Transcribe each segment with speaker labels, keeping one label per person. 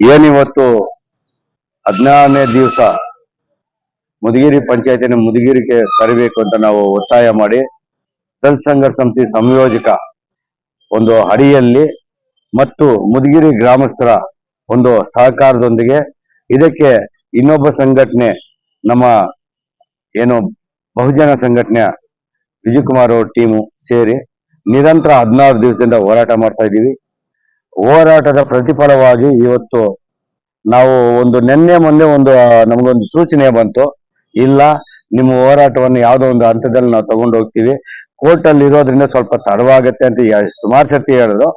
Speaker 1: ಏನಿವತ್ತು ಹದಿನಾರನೇ ದಿವಸ ಮುದಗಿರಿ ಪಂಚಾಯತಿನ ಮುದಗಿರಿಗೆ ತರಬೇಕು ಅಂತ ನಾವು ಒತ್ತಾಯ ಮಾಡಿ ಸಂಸ್ಥೆ ಸಮಿತಿ ಸಂಯೋಜಕ ಒಂದು ಅಡಿಯಲ್ಲಿ ಮತ್ತು ಮುದಗಿರಿ ಗ್ರಾಮಸ್ಥರ ಒಂದು ಸಹಕಾರದೊಂದಿಗೆ ಇದಕ್ಕೆ ಇನ್ನೊಬ್ಬ ಸಂಘಟನೆ ನಮ್ಮ ಏನು ಬಹುಜನ ಸಂಘಟನೆ ವಿಜಯಕುಮಾರ್ ಅವ್ರ ಟೀಮು ಸೇರಿ ನಿರಂತರ ಹದಿನಾರು ದಿವಸದಿಂದ ಹೋರಾಟ ಮಾಡ್ತಾ ಇದ್ದೀವಿ. ಹೋರಾಟದ ಪ್ರತಿಫಲವಾಗಿ ಇವತ್ತು ನಾವು ಒಂದು ನಿನ್ನೆ ಮೊನ್ನೆ ಒಂದು ನಮಗೊಂದು ಸೂಚನೆ ಬಂತು. ಇಲ್ಲ, ನಿಮ್ಮ ಹೋರಾಟವನ್ನು ಯಾವುದೋ ಒಂದು ಹಂತದಲ್ಲಿ ನಾವು ತಗೊಂಡು ಹೋಗ್ತೀವಿ ಕೋರ್ಟ್ ಅಲ್ಲಿ ಇರೋದ್ರಿಂದ ಸ್ವಲ್ಪ ತಡವಾಗತ್ತೆ ಅಂತ ಸುಮಾರು ಸರ್ತಿ ಹೇಳಿದ್ರು.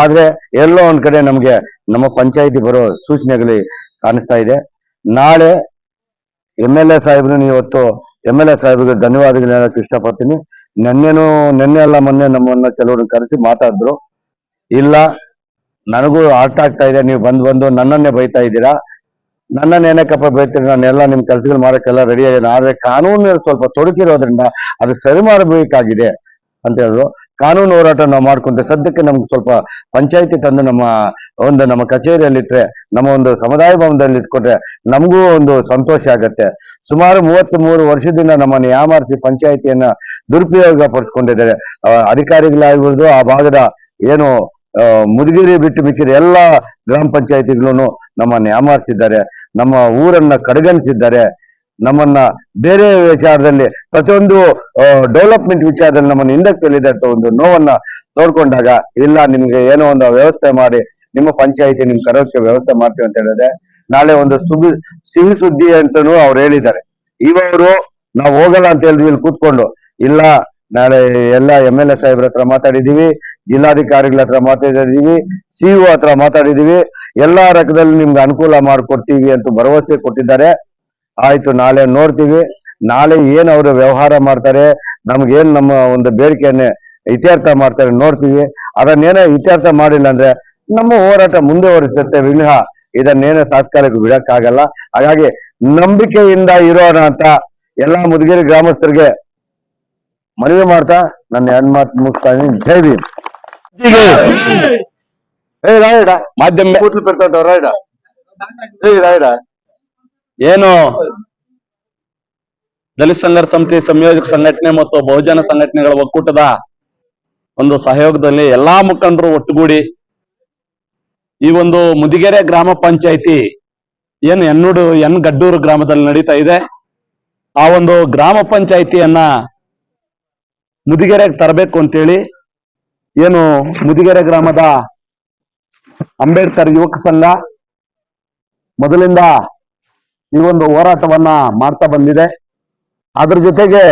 Speaker 1: ಆದ್ರೆ ಎಲ್ಲೋ ಒಂದ್ ಕಡೆ ನಮ್ಗೆ ನಮ್ಮ ಪಂಚಾಯಿತಿ ಬರೋ ಸೂಚನೆಗಳು ಕಾಣಿಸ್ತಾ ಇದೆ. ನಾಳೆ ಎಂ ಎಲ್ ಎ ಸಾಹೇಬ್ರು ಇವತ್ತು ಎಂ ಎಲ್ ಎ ಸಾಹೇಬ್ರಿಗೆ ಧನ್ಯವಾದಗಳು ಹೇಳಕ್ ಇಷ್ಟಪಡ್ತೀನಿ. ನಿನ್ನೆನೂ, ನಿನ್ನೆ ಅಲ್ಲ, ಮೊನ್ನೆ ನಮ್ಮನ್ನ ಕೆಲವರು ಕರೆಸಿ ಮಾತಾಡಿದ್ರು. ಇಲ್ಲ ನನಗೂ ಆರ್ಟಾಗ್ತಾ ಆಗ್ತಾ ಇದೆ, ನೀವು ಬಂದ್ ಬಂದು ನನ್ನನ್ನೇ ಬೈತಾ ಇದ್ದೀರಾ? ನನ್ನನ್ನ ಏನಕ್ಕಪ್ಪ ಬೈತೀರಿ ನಾನೆಲ್ಲ ನಿಮ್ ಕೆಲ್ಸಗಳು ಮಾಡಕ್ಕೆಲ್ಲ ರೆಡಿ ಆಗಿದೆ ಆದ್ರೆ ಕಾನೂನು ಸ್ವಲ್ಪ ತೊಡಕಿರೋದ್ರಿಂದ ಅದು ಸರಿ ಮಾಡಬೇಕಾಗಿದೆ ಅಂತ ಹೇಳಿದ್ರು. ಕಾನೂನು ಹೋರಾಟ ನಾವು ಮಾಡ್ಕೊಂತ ಸದ್ಯಕ್ಕೆ ನಮ್ಗೆ ಸ್ವಲ್ಪ ಪಂಚಾಯತಿ ತಂದು ನಮ್ಮ ಒಂದು ನಮ್ಮ ಕಚೇರಿಯಲ್ಲಿ ಇಟ್ರೆ ನಮ್ಮ ಒಂದು ಸಮುದಾಯ ಭವನದಲ್ಲಿ ಇಟ್ಕೊಟ್ರೆ ನಮಗೂ ಒಂದು ಸಂತೋಷ ಆಗತ್ತೆ. ಸುಮಾರು ಮೂವತ್ತ್ ಮೂರು ವರ್ಷದಿಂದ ನಮ್ಮ ಯಾಮಾರಿಸಿ ಪಂಚಾಯಿತಿಯನ್ನ ದುರುಪಯೋಗ ಪಡಿಸ್ಕೊಂಡಿದ್ದಾರೆ. ಅಧಿಕಾರಿಗಳಾಗಿರ್ಬೋದು, ಆ ಭಾಗದ ಏನು ಮುದುಗಿರಿ ಬಿಟ್ಟು ಮಿಕ್ಕಿದ ಎಲ್ಲ ಗ್ರಾಮ ಪಂಚಾಯತಿಗಳನ್ನು ನಮ್ಮ ಯಾಮಾರಿಸಿದ್ದಾರೆ. ನಮ್ಮ ಊರನ್ನ ಕಡೆಗಣಿಸಿದ್ದಾರೆ. ನಮ್ಮನ್ನ ಬೇರೆ ವಿಚಾರದಲ್ಲಿ, ಪ್ರತಿಯೊಂದು ಡೆವಲಪ್ಮೆಂಟ್ ವಿಚಾರದಲ್ಲಿ ನಮ್ಮನ್ನ ಹಿಂದಕ್ಕೆ ಅಂತ ಒಂದು ನೋವನ್ನ ತೋಡ್ಕೊಂಡಾಗ, ಇಲ್ಲ, ನಿಮ್ಗೆ ಏನೋ ಒಂದು ವ್ಯವಸ್ಥೆ ಮಾಡಿ, ನಿಮ್ಮ ಪಂಚಾಯತಿ ನಿಮ್ ಕರೋಕೆ ವ್ಯವಸ್ಥೆ ಮಾಡ್ತೀವಿ ಅಂತ ಹೇಳಿದ್ರೆ, ನಾಳೆ ಒಂದು ಸುಬಿ, ಸಿಹಿ ಸುದ್ದಿ ಅಂತಾನು ಅವ್ರು ಹೇಳಿದ್ದಾರೆ. ಇವರು, ನಾವು ಹೋಗಲ್ಲ ಅಂತ ಹೇಳಿದ್ವಿ ಇಲ್ಲಿ ಕೂತ್ಕೊಂಡು, ಇಲ್ಲ ನಾಳೆ ಎಲ್ಲ ಎಂ ಎಲ್ ಎ ಸಾಹೇಬ್ರ ಹತ್ರ ಮಾತಾಡಿದೀವಿ ಜಿಲ್ಲಾಧಿಕಾರಿಗಳ ಹತ್ರ ಮಾತಾಡಿದೀವಿ ಸಿಇಒ ಹತ್ರ ಮಾತಾಡಿದೀವಿ ಎಲ್ಲಾ ರಕದಲ್ಲಿ ನಿಮ್ಗೆ ಅನುಕೂಲ ಮಾಡಿಕೊಡ್ತೀವಿ ಅಂತ ಭರವಸೆ ಕೊಟ್ಟಿದ್ದಾರೆ. ಆಯ್ತು, ನಾಳೆ ನೋಡ್ತೀವಿ. ನಾಳೆ ಏನ್ ಅವರು ವ್ಯವಹಾರ ಮಾಡ್ತಾರೆ, ನಮ್ಗೇನ್ ನಮ್ಮ ಒಂದು ಬೇಡಿಕೆಯನ್ನ ಇತ್ಯರ್ಥ ಮಾಡ್ತಾರೆ ನೋಡ್ತೀವಿ. ಅದನ್ನೇನೋ ಇತ್ಯರ್ಥ ಮಾಡಿಲ್ಲ ಅಂದ್ರೆ ನಮ್ಮ ಹೋರಾಟ ಮುಂದುವರಿಸುತ್ತೆ ವಿನಃ. ಇದನ್ನೇನೋ ತಾತ್ಕಾಲಿಕ ಬಿಡಕ್ಕಾಗಲ್ಲ. ಹಾಗಾಗಿ ನಂಬಿಕೆಯಿಂದ ಇರೋಣ ಅಂತ ಎಲ್ಲಾ ಮುದುಗಿರಿ ಗ್ರಾಮಸ್ಥರಿಗೆ ಮನವಿ ಮಾಡ್ತಾ ನನ್ನ ಎರಡ್ ಮಾತು ಮುಗಿಸ್ತಾ ಇದೀನಿ ಜೈ ಭೀಮ್. ಏ ರಾಯಡ
Speaker 2: ಮಾಧ್ಯಮ
Speaker 1: ಕೂತ್ಲು ಪೆಡ್ತಾಟ ರಾಯಡ ಏ ರಾಯಡ
Speaker 2: ಏನು? ದಲಿತ ಸಂಘರ್ಷ ಸಮಿತಿ ಸಂಯೋಜಕ ಸಂಘಟನೆ ಮತ್ತು ಬಹುಜನ ಸಂಘಟನೆಗಳ ಒಕ್ಕೂಟದ ಒಂದು ಸಹಯೋಗದಲ್ಲಿ ಎಲ್ಲಾ ಮುಖಂಡರು ಒಟ್ಟುಗೂಡಿ ಈ ಒಂದು ಮುದಿಗೆರೆ ಗ್ರಾಮ ಪಂಚಾಯಿತಿ ಏನ್ ಎನ್ನುಡು ಎನ್ ಗಡ್ಡೂರು ಗ್ರಾಮದಲ್ಲಿ ನಡೀತಾ ಇದೆ. ಆ ಒಂದು ಗ್ರಾಮ ಪಂಚಾಯಿತಿಯನ್ನ ಮುದಿಗೆರೆಗೆ ತರಬೇಕು ಅಂತೇಳಿ ಏನು ಮುದಿಗೆರೆ ಗ್ರಾಮದ ಅಂಬೇಡ್ಕರ್ ಯುವಕ ಸಂಘ ಮೊದಲಿಂದ ಈ ಒಂದು ಹೋರಾಟವನ್ನ ಮಾಡ್ತಾ ಬಂದಿದೆ. ಅದ್ರ ಜೊತೆಗೆ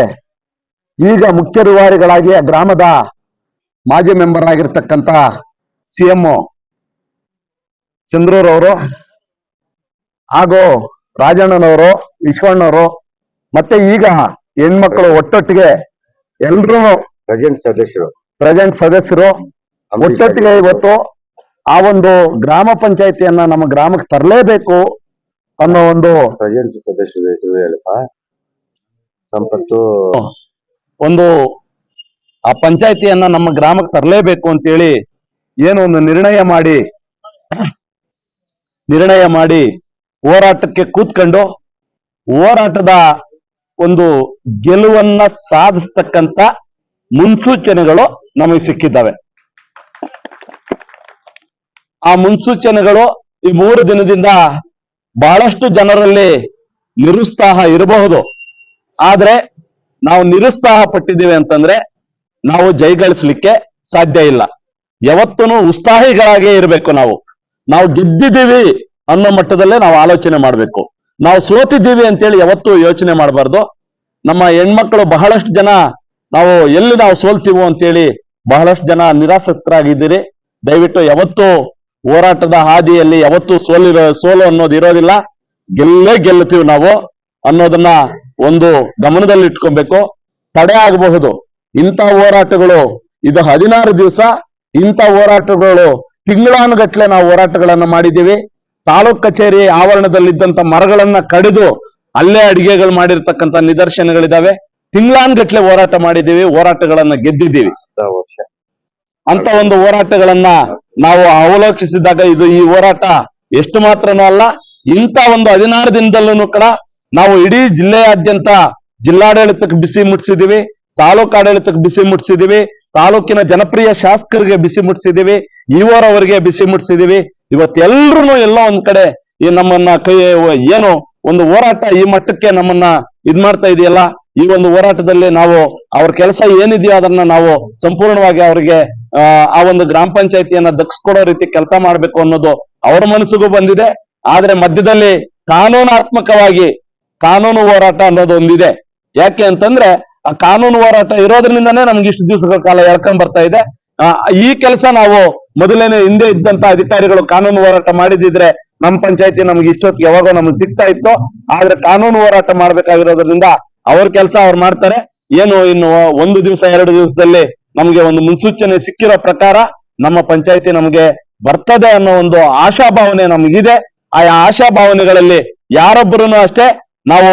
Speaker 2: ಈಗ ಮುಖ್ಯ ರೂವಾರಿಗಳಾಗಿ ಆ ಗ್ರಾಮದ ಮಾಜಿ ಮೆಂಬರ್ ಆಗಿರ್ತಕ್ಕಂತ ಸಿ ಎಂ ಚಂದ್ರೂರವರು ಹಾಗೂ ರಾಜಣ್ಣನವರು ವಿಶ್ವಣ್ಣವರು ಮತ್ತೆ ಈಗ ಹೆಣ್ಮಕ್ಳು ಒಟ್ಟೊಟ್ಟಿಗೆ ಎಲ್ರೂ
Speaker 1: ಪ್ರೆಸೆಂಟ್ ಸದಸ್ಯರು.
Speaker 2: ಪ್ರೆಸೆಂಟ್ ಸದಸ್ಯರು. ಮುಚ್ಚತ್ತಿಗೆ ಇವತ್ತು ಆ ಒಂದು ಗ್ರಾಮ ಪಂಚಾಯತಿಯನ್ನ ನಮ್ಮ ಗ್ರಾಮಕ್ಕೆ ತರಲೇಬೇಕು ಅನ್ನೋ ಒಂದು
Speaker 1: ಪ್ರೆಸೆಂಟ್ ಸದಸ್ಯರು ಹೆಸರು ಹೇಳಪ್ಪ. ಸಂಪತ್ತು
Speaker 2: ಒಂದು ಆ ಪಂಚಾಯತಿಯನ್ನ ನಮ್ಮ ಗ್ರಾಮಕ್ಕೆ ತರಲೇಬೇಕು ಅಂತೇಳಿ ಏನು ಒಂದು ನಿರ್ಣಯ ಮಾಡಿ ನಿರ್ಣಯ ಮಾಡಿ ಹೋರಾಟಕ್ಕೆ ಕೂತ್ಕೊಂಡು ಹೋರಾಟದ ಒಂದು ಗೆಲುವನ್ನ ಸಾಧಿಸ್ತಕ್ಕಂತ ಮುನ್ಸೂಚನೆಗಳು ನಮಗೆ ಸಿಕ್ಕಿದ್ದಾವೆ. ಆ ಮುನ್ಸೂಚನೆಗಳು ಈ ಮೂರು ದಿನದಿಂದ ಬಹಳಷ್ಟು ಜನರಲ್ಲಿ ನಿರುತ್ಸಾಹ ಇರಬಹುದು. ಆದ್ರೆ ನಾವು ನಿರುತ್ಸಾಹ ಪಟ್ಟಿದ್ದೀವಿ ಅಂತಂದ್ರೆ ನಾವು ಜೈಗಳಿಸ್ಲಿಕ್ಕೆ ಸಾಧ್ಯ ಇಲ್ಲ. ಯಾವತ್ತೂ ಉತ್ಸಾಹಿಗಳಾಗೇ ಇರಬೇಕು ನಾವು. ನಾವು ಗೆದ್ದಿದ್ದೀವಿ ಅನ್ನೋ ಮಟ್ಟದಲ್ಲೇ ನಾವು ಆಲೋಚನೆ ಮಾಡಬೇಕು. ನಾವು ಸೋತಿದ್ದೀವಿ ಅಂತೇಳಿ ಯಾವತ್ತೂ ಯೋಚನೆ ಮಾಡಬಾರ್ದು. ನಮ್ಮ ಹೆಣ್ಮಕ್ಳು ಬಹಳಷ್ಟು ಜನ ನಾವು ಎಲ್ಲಿ ನಾವು ಸೋಲ್ತೀವೋ ಅಂತೇಳಿ ಬಹಳಷ್ಟು ಜನ ನಿರಾಸಕ್ತರಾಗಿದ್ದೀರಿ. ದಯವಿಟ್ಟು ಯಾವತ್ತೂ ಹೋರಾಟದ ಹಾದಿಯಲ್ಲಿ ಯಾವತ್ತೂ ಸೋಲಿರೋ, ಸೋಲು ಅನ್ನೋದು ಇರೋದಿಲ್ಲ. ಗೆಲ್ಲೇ ಗೆಲ್ಲುತ್ತೀವಿ ನಾವು ಅನ್ನೋದನ್ನ ಒಂದು ಗಮನದಲ್ಲಿ ಇಟ್ಕೊಬೇಕು ತಡೆ ಆಗಬಹುದು. ಇಂಥ ಹೋರಾಟಗಳು ಇದು ಹದಿನಾರು ದಿವಸ, ಇಂಥ ಹೋರಾಟಗಳು ತಿಂಗಳಾನುಗಟ್ಲೆ ನಾವು ಹೋರಾಟಗಳನ್ನು ಮಾಡಿದ್ದೀವಿ. ತಾಲೂಕ್ ಕಚೇರಿ ಆವರಣದಲ್ಲಿದ್ದಂತ ಮರಗಳನ್ನ ಕಡಿದು ಅಲ್ಲೇ ಅಡಿಗೆಗಳು ಮಾಡಿರ್ತಕ್ಕಂಥ ನಿದರ್ಶನಗಳಿದಾವೆ. ತಿಂಗಳಾನ್ಗಟ್ಲೆ ಹೋರಾಟ ಮಾಡಿದ್ದೀವಿ, ಹೋರಾಟಗಳನ್ನ ಗೆದ್ದಿದ್ದೀವಿ. ಅಂತ ಒಂದು ಹೋರಾಟಗಳನ್ನ ನಾವು ಅವಲೋಕಿಸಿದಾಗ ಇದು ಈ ಹೋರಾಟ ಎಷ್ಟು ಮಾತ್ರನೂ ಅಲ್ಲ, ಇಂಥ ಒಂದು ಹದಿನಾರು ದಿನದಲ್ಲೂ ಕೂಡ ನಾವು ಇಡೀ ಜಿಲ್ಲೆಯಾದ್ಯಂತ ಜಿಲ್ಲಾಡಳಿತಕ್ಕೆ ಬಿಸಿ ಮುಟ್ಟಿಸಿದೀವಿ ತಾಲೂಕು ಆಡಳಿತಕ್ಕೆ ಬಿಸಿ ಮುಟ್ಟಿಸಿದೀವಿ ತಾಲೂಕಿನ ಜನಪ್ರಿಯ ಶಾಸಕರಿಗೆ ಬಿಸಿ ಮುಟ್ಟಿಸಿದೀವಿ ಇವರವರಿಗೆ ಬಿಸಿ ಮುಟ್ಟಿಸಿದೀವಿ ಇವತ್ತೆಲ್ರೂ ಎಲ್ಲ ಒಂದ್ ಕಡೆ ಈ ನಮ್ಮನ್ನ ಕೈ ಏನು ಒಂದು ಹೋರಾಟ ಈ ಮಟ್ಟಕ್ಕೆ ನಮ್ಮನ್ನ ಇದ್ ಮಾಡ್ತಾ ಇದೆಯಲ್ಲ? ಈ ಒಂದು ಹೋರಾಟದಲ್ಲಿ ನಾವು ಅವ್ರ ಕೆಲಸ ಏನಿದೆಯೋ ಅದನ್ನ ನಾವು ಸಂಪೂರ್ಣವಾಗಿ ಅವರಿಗೆ ಆ, ಒಂದು ಗ್ರಾಮ ಪಂಚಾಯತಿಯನ್ನ ದಕ್ಸ್ಕೊಡೋ ರೀತಿ ಕೆಲಸ ಮಾಡ್ಬೇಕು ಅನ್ನೋದು ಅವ್ರ ಮನಸ್ಸಿಗೂ ಬಂದಿದೆ. ಆದ್ರೆ ಮಧ್ಯದಲ್ಲಿ ಕಾನೂನಾತ್ಮಕವಾಗಿ ಕಾನೂನು ಹೋರಾಟ ಅನ್ನೋದು ಒಂದಿದೆ. ಯಾಕೆ ಅಂತಂದ್ರೆ ಆ ಕಾನೂನು ಹೋರಾಟ ಇರೋದ್ರಿಂದನೇ ನಮ್ಗೆ ಇಷ್ಟು ದಿವಸಗಳ ಕಾಲ ಹೇಳ್ಕೊಂಡ್ ಬರ್ತಾ ಇದೆ. ಈ ಕೆಲಸ ನಾವು ಮೊದಲೇನೆ ಹಿಂದೆ ಇದ್ದಂತ ಅಧಿಕಾರಿಗಳು ಕಾನೂನು ಹೋರಾಟ ಮಾಡಿದ್ರೆ ನಮ್ಮ ಪಂಚಾಯತಿ ನಮ್ಗೆ ಇಷ್ಟೊತ್ತಿಗೆ ಯಾವಾಗೋ ನಮ್ಗೆ ಸಿಗ್ತಾ ಇತ್ತು. ಆದ್ರೆ ಕಾನೂನು ಹೋರಾಟ ಮಾಡ್ಬೇಕಾಗಿರೋದ್ರಿಂದ ಅವ್ರ ಕೆಲಸ ಅವ್ರು ಮಾಡ್ತಾರೆ. ಏನು ಇನ್ನು ಒಂದು ದಿವಸ, ಎರಡು ದಿವಸದಲ್ಲಿ ನಮ್ಗೆ ಒಂದು ಮುನ್ಸೂಚನೆ ಸಿಕ್ಕಿರೋ ಪ್ರಕಾರ ನಮ್ಮ ಪಂಚಾಯತಿ ನಮ್ಗೆ ಬರ್ತದೆ ಅನ್ನೋ ಒಂದು ಆಶಾಭಾವನೆ ನಮಗಿದೆ. ಆ ಆಶಾಭಾವನೆಗಳಲ್ಲಿ ಯಾರೊಬ್ಬರೂ ಅಷ್ಟೇ ನಾವು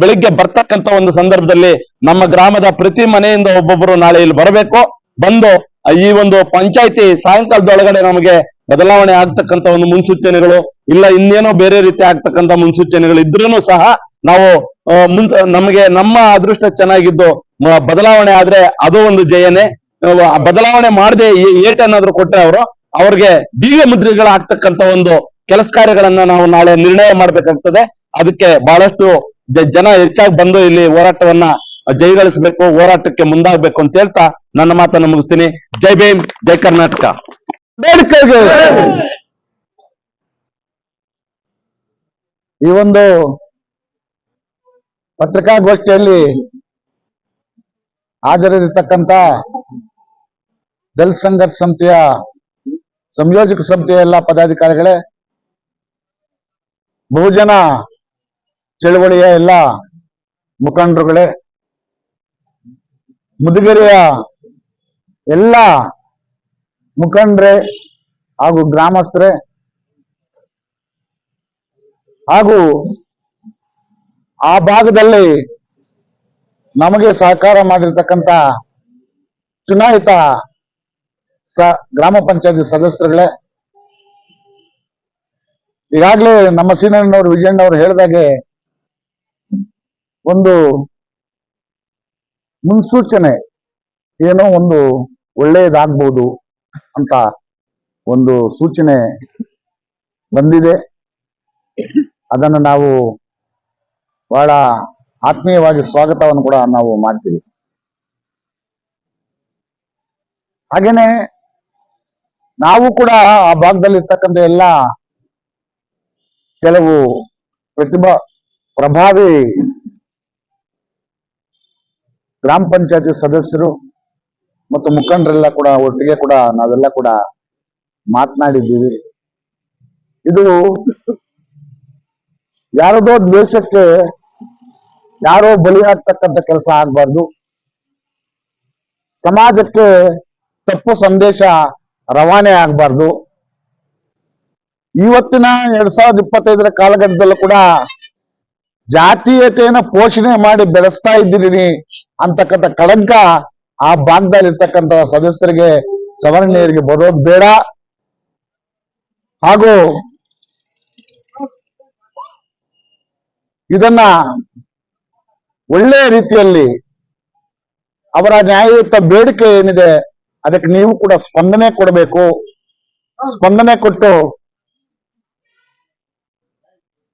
Speaker 2: ಬೆಳಿಗ್ಗೆ ಬರ್ತಕ್ಕಂತ ಒಂದು ಸಂದರ್ಭದಲ್ಲಿ ನಮ್ಮ ಗ್ರಾಮದ ಪ್ರತಿ ಮನೆಯಿಂದ ಒಬ್ಬೊಬ್ಬರು ನಾಳೆ ಇಲ್ಲಿ ಬರಬೇಕು. ಬಂದು ಈ ಒಂದು ಪಂಚಾಯತಿ ಸಾಯಂಕಾಲದೊಳಗಡೆ ನಮಗೆ ಬದಲಾವಣೆ ಆಗ್ತಕ್ಕಂತ ಒಂದು ಮುನ್ಸೂಚನೆಗಳು ಇಲ್ಲ, ಇನ್ನೇನೋ ಬೇರೆ ರೀತಿ ಆಗ್ತಕ್ಕಂತ ಮುನ್ಸೂಚನೆಗಳು ಇದ್ರೂ ಸಹ ನಾವು ನಮಗೆ ನಮ್ಮ ಅದೃಷ್ಟ ಚೆನ್ನಾಗಿದ್ದು ಬದಲಾವಣೆ ಆದ್ರೆ ಅದು ಒಂದು ಜಯನೆ. ಬದಲಾವಣೆ ಮಾಡದೆ ಏಟನ್ನಾದ್ರೂ ಕೊಟ್ರೆ ಅವರು ಅವ್ರಿಗೆ ಬೀಗ ಮುದ್ರೆಗಳು ಆಗ್ತಕ್ಕಂತ ಒಂದು ಕೆಲಸ ಕಾರ್ಯಗಳನ್ನ ನಾವು ನಾಳೆ ನಿರ್ಣಯ ಮಾಡ್ಬೇಕಾಗ್ತದೆ. ಅದಕ್ಕೆ ಬಹಳಷ್ಟು ಜನ ಹೆಚ್ಚಾಗಿ ಬಂದು ಇಲ್ಲಿ ಹೋರಾಟವನ್ನ ಜಯಗಳಿಸಬೇಕು, ಹೋರಾಟಕ್ಕೆ ಮುಂದಾಗಬೇಕು ಅಂತ ಹೇಳ್ತಾ ನನ್ನ ಮಾತನ್ನು ಮುಗಿಸ್ತೀನಿ. ಜೈ ಭೀಮ್, ಜೈ ಕರ್ನಾಟಕ.
Speaker 3: ಈ ಒಂದು ಪತ್ರಿಕಾಗೋಷ್ಠಿಯಲ್ಲಿ ಹಾಜರಿರತಕ್ಕಂತ ದಲಿತ ಸಂಘರ್ಷ ಸಂಸ್ಥೆಯ ಸಂಯೋಜಕ ಸಮಿತಿಯ ಎಲ್ಲ ಪದಾಧಿಕಾರಿಗಳೇ, ಬಹುಜನ ಚಳವಳಿಯ ಎಲ್ಲ ಮುಖಂಡರುಗಳೇ, ಮುದುಗೆರೆಯ ಎಲ್ಲ ಮುಖಂಡ್ರೆ ಹಾಗೂ ಗ್ರಾಮಸ್ಥರೇ ಹಾಗೂ ಆ ಭಾಗದಲ್ಲಿ ನಮಗೆ ಸಹಕಾರ ಮಾಡಿರ್ತಕ್ಕಂತ ಚುನಾಯಿತ ಗ್ರಾಮ ಪಂಚಾಯತಿ ಸದಸ್ಯರುಗಳೇ, ಈಗಾಗಲೇ ನಮ್ಮ ಸೀನಣ್ಣವರು ವಿಜಯಣ್ಣವರು ಹೇಳಿದಾಗೆ ಒಂದು ಮುನ್ಸೂಚನೆ, ಏನೋ ಒಂದು ಒಳ್ಳೆಯದಾಗ್ಬೋದು ಅಂತ ಒಂದು ಸೂಚನೆ ಬಂದಿದೆ. ಅದನ್ನು ನಾವು ಬಹಳ ಆತ್ಮೀಯವಾಗಿ ಸ್ವಾಗತವನ್ನು ಕೂಡ ನಾವು ಮಾಡ್ತೀವಿ. ಹಾಗೇನೆ ನಾವು ಕೂಡ ಆ ಭಾಗದಲ್ಲಿ ಇರ್ತಕ್ಕಂಥ ಎಲ್ಲ ಕೆಲವು ಪ್ರತಿಭಾ ಪ್ರಭಾವಿ ಗ್ರಾಮ ಪಂಚಾಯತಿ ಸದಸ್ಯರು ಮತ್ತು ಮುಖಂಡರೆಲ್ಲ ಕೂಡ, ಒಟ್ಟಿಗೆ ಕೂಡ ನಾವೆಲ್ಲ ಕೂಡ ಮಾತನಾಡಿದ್ದೀವಿ. ಇದು ಯಾರದೋ ದ್ವೇಷಕ್ಕೆ ಯಾರೋ ಬಲಿಯಾಗ್ತಕ್ಕಂಥ ಕೆಲಸ ಆಗ್ಬಾರ್ದು. ಸಮಾಜಕ್ಕೆ ತಪ್ಪು ಸಂದೇಶ ರವಾನೆ ಆಗ್ಬಾರ್ದು. ಇವತ್ತಿನ ಎರಡ್ ಸಾವಿರದ ಇಪ್ಪತ್ತೈದರ ಕಾಲಘಟ್ಟದಲ್ಲೂ ಕೂಡ ಜಾತೀಯತೆಯನ್ನು ಪೋಷಣೆ ಮಾಡಿ ಬೆಳೆಸ್ತಾ ಇದ್ದೀರಿ ಅಂತಕ್ಕಂಥ ಕಳಂಕ ಆ ಭಾಗದಲ್ಲಿ ಇರ್ತಕ್ಕಂತ ಸದಸ್ಯರಿಗೆ ಸವರ್ಣೀಯರಿಗೆ ಬರೋದು ಬೇಡ. ಹಾಗೂ ಇದನ್ನ ಒಳ್ಳೆಯ ರೀತಿಯಲ್ಲಿ ಅವರ ನ್ಯಾಯಯುತ ಬೇಡಿಕೆ ಏನಿದೆ, ಅದಕ್ಕೆ ನೀವು ಕೂಡ ಸ್ಪಂದನೆ ಕೊಡಬೇಕು. ಸ್ಪಂದನೆ ಕೊಟ್ಟು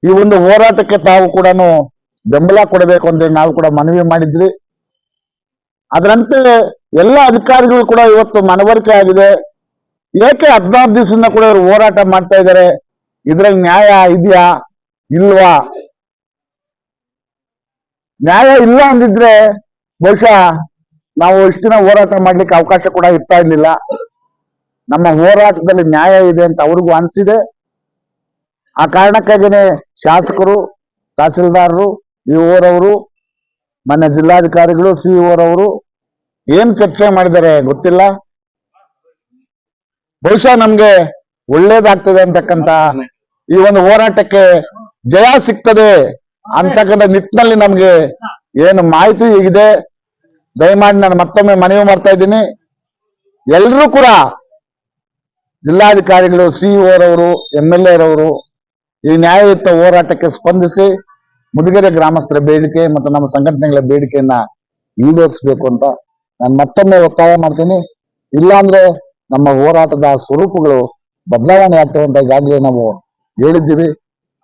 Speaker 3: ಈ ಒಂದು ಹೋರಾಟಕ್ಕೆ ತಾವು ಕೂಡ ಬೆಂಬಲ ಕೊಡಬೇಕು ಅಂತ ನಾವು ಕೂಡ ಮನವಿ ಮಾಡಿದ್ವಿ. ಅದರಂತೆ ಎಲ್ಲ ಅಧಿಕಾರಿಗಳು ಕೂಡ ಇವತ್ತು ಮನವರಿಕೆ ಆಗಿದೆ. ಏಕೆ ಹದಿನಾರು ದಿವಸದಿಂದ ಕೂಡ ಇವರು ಹೋರಾಟ ಮಾಡ್ತಾ ಇದ್ದಾರೆ? ಇದ್ರಲ್ಲಿ ನ್ಯಾಯ ಇದೆಯಾ? ಇಲ್ವಾ? ನ್ಯಾಯ ಇಲ್ಲ ಅಂದಿದ್ರೆ ಬಹುಶಃ ನಾವು ಇಷ್ಟು ದಿನ ಹೋರಾಟ ಮಾಡ್ಲಿಕ್ಕೆ ಅವಕಾಶ ಕೂಡ ಇರ್ತಾ ಇರ್ಲಿಲ್ಲ. ನಮ್ಮ ಹೋರಾಟದಲ್ಲಿ ನ್ಯಾಯ ಇದೆ ಅಂತ ಅವ್ರಿಗೂ ಅನ್ಸಿದೆ. ಆ ಕಾರಣಕ್ಕಾಗಿನೇ ಶಾಸಕರು, ತಹಸೀಲ್ದಾರರು ಇಒರವರು ಮೊನ್ನೆ ಜಿಲ್ಲಾಧಿಕಾರಿಗಳು ಸಿಇಒರವರು ಏನ್ ಚರ್ಚೆ ಮಾಡಿದ್ದಾರೆ ಗೊತ್ತಿಲ್ಲ? ಬಹುಶಃ ನಮ್ಗೆ ಒಳ್ಳೇದಾಗ್ತದೆ ಅಂತಕ್ಕಂತ ಈ ಒಂದು ಹೋರಾಟಕ್ಕೆ ಜಯ ಸಿಗ್ತದೆ ಅಂತಕ್ಕಂಥ ನಿಟ್ಟಿನಲ್ಲಿ ನಮ್ಗೆ ಏನು ಮಾಹಿತಿ ಇದೆ. ದಯಮಾಡಿ ನಾನು ಮತ್ತೊಮ್ಮೆ ಮನವಿ ಮಾಡ್ತಾ ಇದ್ದೀನಿ. ಎಲ್ಲರೂ ಕೂಡ ಜಿಲ್ಲಾಧಿಕಾರಿಗಳು ಸಿಇಒರವರು ಎಂ ಎಲ್ ಎರವರು ಈ ನ್ಯಾಯಯುತ ಹೋರಾಟಕ್ಕೆ ಸ್ಪಂದಿಸಿ ಮುದುಗೆರೆ ಗ್ರಾಮಸ್ಥರ ಬೇಡಿಕೆ ಮತ್ತು ನಮ್ಮ ಸಂಘಟನೆಗಳ ಬೇಡಿಕೆಯನ್ನ ಈಡೇರಿಸಬೇಕು ಅಂತ ನಾನು ಮತ್ತೊಮ್ಮೆ ಒತ್ತಾಯ ಮಾಡ್ತೀನಿ. ಇಲ್ಲಾಂದ್ರೆ ನಮ್ಮ ಹೋರಾಟದ ಸ್ವರೂಪಗಳು ಬದಲಾವಣೆ ಆಗ್ತವೆ ಅಂತ ಈಗಾಗಲೇ ನಾವು ಹೇಳಿದ್ದೀವಿ.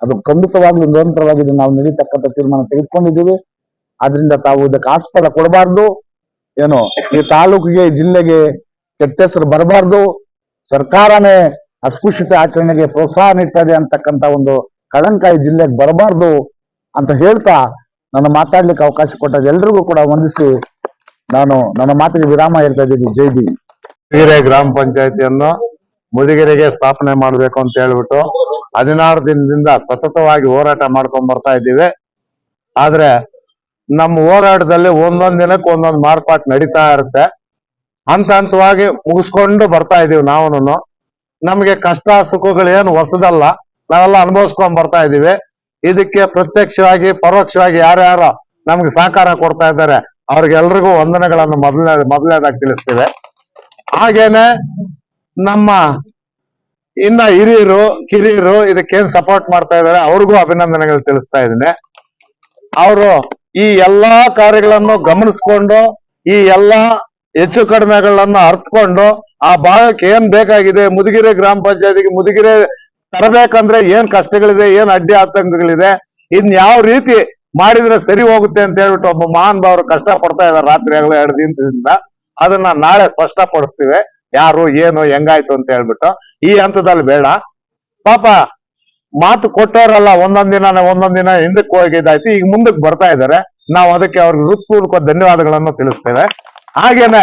Speaker 3: ಅದು ಖಂಡಿತವಾಗ್ಲೂ ನಿರಂತರವಾಗಿ ನಾವು ನಡೀತಕ್ಕಂಥ ತೀರ್ಮಾನ ತೆಗೆದುಕೊಂಡಿದ್ದೀವಿ. ಆದ್ರಿಂದ ತಾವು ಇದಕ್ಕೆ ಆಸ್ಪದ ಕೊಡಬಾರ್ದು. ಏನು, ಈ ತಾಲೂಕಿಗೆ ಜಿಲ್ಲೆಗೆ ಕೆಟ್ಟ ಹೆಸರು ಬರಬಾರ್ದು. ಸರ್ಕಾರನೇ ಅಸ್ಪೃಶ್ಯತೆ ಆಚರಣೆಗೆ ಪ್ರೋತ್ಸಾಹ ನೀಡ್ತಾ ಇದೆ ಅಂತಕ್ಕಂಥ ಒಂದು ಕಳಂಕ ಜಿಲ್ಲೆಗೆ ಬರಬಾರ್ದು. ಅಂತ ಹೇಳ್ತಾ ನನ್ನ ಮಾತಾಡ್ಲಿಕ್ಕೆ ಅವಕಾಶ ಕೊಟ್ಟಾಗ ಎಲ್ರಿಗೂ ಕೂಡ ವಂದಿಸಿ ನಾನು ನನ್ನ ಮಾತಿಗೆ ವಿರಾಮ ಹೇಳ್ತಾ ಇದ್ದೀನಿ. ಜೈ ಬಿ
Speaker 4: ಮುದಿಗೆರೆ ಗ್ರಾಮ ಪಂಚಾಯತಿಯನ್ನು ಮುದಿಗೆರೆಗೆ ಸ್ಥಾಪನೆ ಮಾಡಬೇಕು ಅಂತ ಹೇಳ್ಬಿಟ್ಟು ಹದಿನಾರು ದಿನದಿಂದ ಸತತವಾಗಿ ಹೋರಾಟ ಮಾಡ್ಕೊಂಡ್ ಬರ್ತಾ ಇದ್ದೀವಿ. ಆದ್ರೆ ನಮ್ಮ ಹೋರಾಟದಲ್ಲಿ ಒಂದೊಂದ್ ದಿನಕ್ಕೆ ಒಂದೊಂದು ಮಾರ್ಪಾಟ್ ನಡೀತಾ ಇರುತ್ತೆ. ಹಂತ ಹಂತವಾಗಿ ಮುಗಿಸ್ಕೊಂಡು ಬರ್ತಾ ಇದೀವಿ ನಾವು ನಮಗೆ ಕಷ್ಟ ಸುಖಗಳು ಏನು ಹೊಸದಲ್ಲ. ನಾವೆಲ್ಲ ಅನುಭವಿಸ್ಕೊಂಡ್ ಬರ್ತಾ ಇದೀವಿ ಇದಕ್ಕೆ ಪ್ರತ್ಯಕ್ಷವಾಗಿ, ಪರೋಕ್ಷವಾಗಿ ಯಾರ್ಯಾರು ನಮ್ಗೆ ಸಹಕಾರ ಕೊಡ್ತಾ ಇದ್ದಾರೆ. ಅವ್ರಿಗೆಲ್ರಿಗೂ ವಂದನೆಗಳನ್ನು ಮೊದಲನೇ, ಮೊದಲನೇದಾಗಿ ತಿಳಿಸ್ತೇವೆ. ಹಾಗೇನೆ ನಮ್ಮ ಇನ್ನ ಹಿರಿಯರು, ಕಿರಿಯರು ಇದಕ್ಕೇನ್ ಸಪೋರ್ಟ್ ಮಾಡ್ತಾ ಇದಾರೆ ಅವ್ರಿಗೂ ಅಭಿನಂದನೆಗಳು ತಿಳಿಸ್ತಾ ಇದ್ದೀನಿ. ಅವರು ಈ ಎಲ್ಲಾ ಕಾರ್ಯಗಳನ್ನು ಗಮನಿಸ್ಕೊಂಡು, ಈ ಎಲ್ಲಾ ಹೆಚ್ಚು ಕಡಿಮೆಗಳನ್ನ ಅರ್ಥಕೊಂಡು ಆ ಭಾಗಕ್ಕೆ ಏನ್ ಬೇಕಾಗಿದೆ, ಮುದುಗಿರೆ ಗ್ರಾಮ ಪಂಚಾಯತಿಗೆ ಮುದುಗಿರೆ ತರಬೇಕಂದ್ರೆ ಏನ್ ಕಷ್ಟಗಳಿದೆ, ಏನ್ ಅಡ್ಡಿ ಆತಂಕಗಳಿದೆ, ಇನ್ ಯಾವ ರೀತಿ ಮಾಡಿದ್ರೆ ಸರಿ ಹೋಗುತ್ತೆ ಅಂತ ಹೇಳ್ಬಿಟ್ಟು ಒಬ್ಬ ಮಹಾನ್ ಭಾವರು ಕಷ್ಟ ಪಡ್ತಾ ಇದಾರೆ ರಾತ್ರಿ ಆಗಲೇ ಎರಡು ದಿನದಿಂದ. ಅದನ್ನ ನಾಳೆ ಸ್ಪಷ್ಟಪಡಿಸ್ತೀವಿ. ಯಾರು, ಏನು, ಹೆಂಗಾಯ್ತು ಅಂತ ಹೇಳ್ಬಿಟ್ಟು. ಈ ಹಂತದಲ್ಲಿ ಬೇಡ. ಪಾಪ, ಮಾತು ಕೊಟ್ಟವರಲ್ಲ, ಒಂದೊಂದ್ ದಿನ ಒಂದೊಂದ್ ದಿನ ಹಿಂದಕ್ಕೆ ಹೋಗಿದ್ದಾಯ್ತು. ಈಗ ಮುಂದಕ್ಕೆ ಬರ್ತಾ ಇದ್ದಾರೆ. ನಾವು ಅದಕ್ಕೆ ಅವ್ರಿಗೆ ಹೃತ್ಪೂರ್ವಕ ಧನ್ಯವಾದಗಳನ್ನು ತಿಳಿಸ್ತೇವೆ. ಹಾಗೇನೆ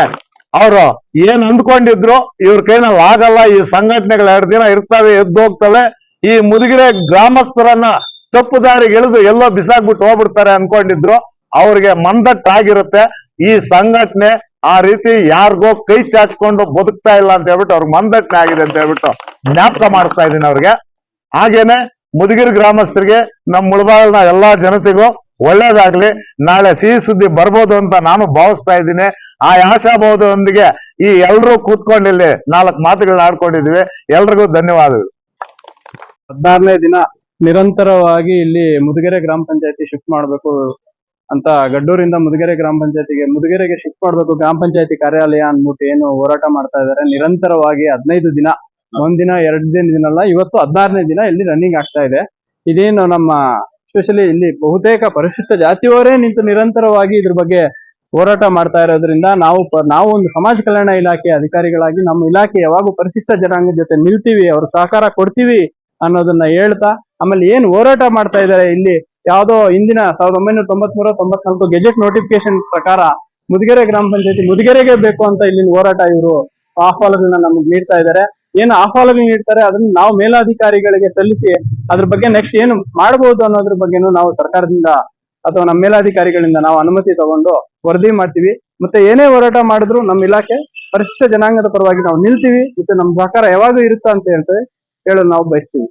Speaker 4: ಅವರು ಏನ್ ಅಂದ್ಕೊಂಡಿದ್ರು ಇವ್ರ ಕೈನಲ್ಲಿ ಆಗಲ್ಲ, ಈ ಸಂಘಟನೆಗಳು ಎರಡು ದಿನ ಇರ್ತವೆ, ಎದ್ದು ಹೋಗ್ತವೆ, ಈ ಮುದುಗಿರೆ ಗ್ರಾಮಸ್ಥರನ್ನ ತಪ್ಪು ದಾರಿಗೆ ಇಳಿದು ಎಲ್ಲೋ ಬಿಸಾಕ್ಬಿಟ್ಟು ಹೋಗ್ಬಿಡ್ತಾರೆ ಅನ್ಕೊಂಡಿದ್ರು, ಅವ್ರಿಗೆ ಮಂದಟ್ಟಾಗಿರುತ್ತೆ ಈ ಸಂಘಟನೆ ಆ ರೀತಿ ಯಾರಿಗೋ ಕೈ ಚಾಚ್ಕೊಂಡು ಬದುಕ್ತಾ ಇಲ್ಲ ಅಂತ ಹೇಳ್ಬಿಟ್ಟು ಅವ್ರಿಗೆ ಮಂದಟ್ಟ ಆಗಿದೆ ಅಂತ ಹೇಳ್ಬಿಟ್ಟು ಜ್ಞಾಪಕ ಮಾಡ್ತಾ ಇದ್ದೀನಿ ಅವ್ರಿಗೆ. ಹಾಗೇನೆ ಮುದುಗಿರಿ ಗ್ರಾಮಸ್ಥರಿಗೆ ನಮ್ಮ ಮುಳಬಾಗಿಲಿನ ಎಲ್ಲಾ ಜನತೆಗೂ ಒಳ್ಳೇದಾಗ್ಲಿ, ನಾಳೆ ಸಿಹಿ ಸುದ್ದಿ ಬರ್ಬೋದು ಅಂತ ನಾನು ಭಾವಿಸ್ತಾ ಇದ್ದೀನಿ. ಆ ಆಶಾಭಾವದೊಂದಿಗೆ ಈ ಎಲ್ರೂ ಕೂತ್ಕೊಂಡಿಲ್ಲಿ ನಾಲ್ಕು ಮಾತುಗಳನ್ನ ಆಡ್ಕೊಂಡಿದ್ವಿ. ಎಲ್ರಿಗೂ ಧನ್ಯವಾದಗಳು.
Speaker 5: ಹದಿನಾರನೇ ದಿನ ನಿರಂತರವಾಗಿ ಇಲ್ಲಿ ಮುದುಗೆರೆ ಗ್ರಾಮ ಪಂಚಾಯತಿ ಶಿಫ್ಟ್ ಮಾಡಬೇಕು ಅಂತ ಗಡ್ಡೂರಿಂದ ಮುದುಗೆರೆ ಗ್ರಾಮ ಪಂಚಾಯತಿಗೆ ಮುದುಗೆರೆಗೆ ಶಿಫ್ಟ್ ಮಾಡಬೇಕು. ಗ್ರಾಮ ಪಂಚಾಯತಿ ಕಾರ್ಯಾಲಯ ಅಂದ್ಬಿಟ್ಟು ಏನು ಹೋರಾಟ ಮಾಡ್ತಾ ಇದ್ದಾರೆ. ನಿರಂತರವಾಗಿ ಹದಿನೈದು ದಿನ ಒಂದಿನ ಎರಡು ದಿನ ದಿನಲ್ಲ ಇವತ್ತು ಹದಿನಾರನೇ ದಿನ ಇಲ್ಲಿ ರನ್ನಿಂಗ್ ಆಗ್ತಾ ಇದೆ. ಇದೇನು ನಮ್ಮ ಸ್ಪೆಷಲಿ ಇಲ್ಲಿ ಬಹುತೇಕ ಪರಿಶಿಷ್ಟ ಜಾತಿಯವರೇ ನಿಂತು ನಿರಂತರವಾಗಿ ಇದ್ರ ಬಗ್ಗೆ ಹೋರಾಟ ಮಾಡ್ತಾ ಇರೋದ್ರಿಂದ ನಾವು ನಾವು ಒಂದು ಸಮಾಜ ಕಲ್ಯಾಣ ಇಲಾಖೆ ಅಧಿಕಾರಿಗಳಾಗಿ ನಮ್ಮ ಇಲಾಖೆ ಯಾವಾಗೂ ಪರಿಶಿಷ್ಟ ಜನಾಂಗದ ಜೊತೆ ನಿಲ್ತೀವಿ, ಅವ್ರ ಸಹಕಾರ ಕೊಡ್ತೀವಿ ಅನ್ನೋದನ್ನ ಹೇಳ್ತಾ, ಆಮೇಲೆ ಏನ್ ಹೋರಾಟ ಮಾಡ್ತಾ ಇದ್ದಾರೆ ಇಲ್ಲಿ, ಯಾವುದೋ ಹಿಂದಿನ ಸಾವಿರದ ಒಂಬೈನೂರ ತೊಂಬತ್ಮೂರ ತೊಂಬತ್ನಾಲ್ಕು ಗೆಜೆಟ್ ನೋಟಿಫಿಕೇಶನ್ ಪ್ರಕಾರ ಮುದುಗೆರೆ ಗ್ರಾಮ ಪಂಚಾಯತಿ ಮುದುಗೆರೆಗೆ ಬೇಕು ಅಂತ ಇಲ್ಲಿನ ಹೋರಾಟ ಇವರು ಆಹ್ವಾನಗಳನ್ನ ನಮ್ಗೆ ನೀಡ್ತಾ ಇದ್ದಾರೆ ಏನು ಆಹ್ವಾನಗಳು ನೀಡ್ತಾರೆ ಅದನ್ನ ನಾವು ಮೇಲಾಧಿಕಾರಿಗಳಿಗೆ ಸಲ್ಲಿಸಿ ಅದ್ರ ಬಗ್ಗೆ ನೆಕ್ಸ್ಟ್ ಏನು ಮಾಡಬಹುದು ಅನ್ನೋದ್ರ ಬಗ್ಗೆನೂ ನಾವು ಸರ್ಕಾರದಿಂದ ಅಥವಾ ನಮ್ಮ ಮೇಲಾಧಿಕಾರಿಗಳಿಂದ ನಾವು ಅನುಮತಿ ತಗೊಂಡು ವರದಿ ಮಾಡ್ತೀವಿ. ಮತ್ತೆ ಏನೇ ಹೋರಾಟ ಮಾಡಿದ್ರು ನಮ್ಮ ಇಲಾಖೆ ಪರಿಶಿಷ್ಟ ಜನಾಂಗದ ಪರವಾಗಿ ನಾವು ನಿಲ್ತೀವಿ. ಮತ್ತೆ ನಮ್ಮ ಸಹಕಾರ ಯಾವಾಗೂ ಇರುತ್ತಾ ಅಂತ ಹೇಳ್ತೇವೆ, ಹೇಳಲು ನಾವು ಬಯಸ್ತೀವಿ.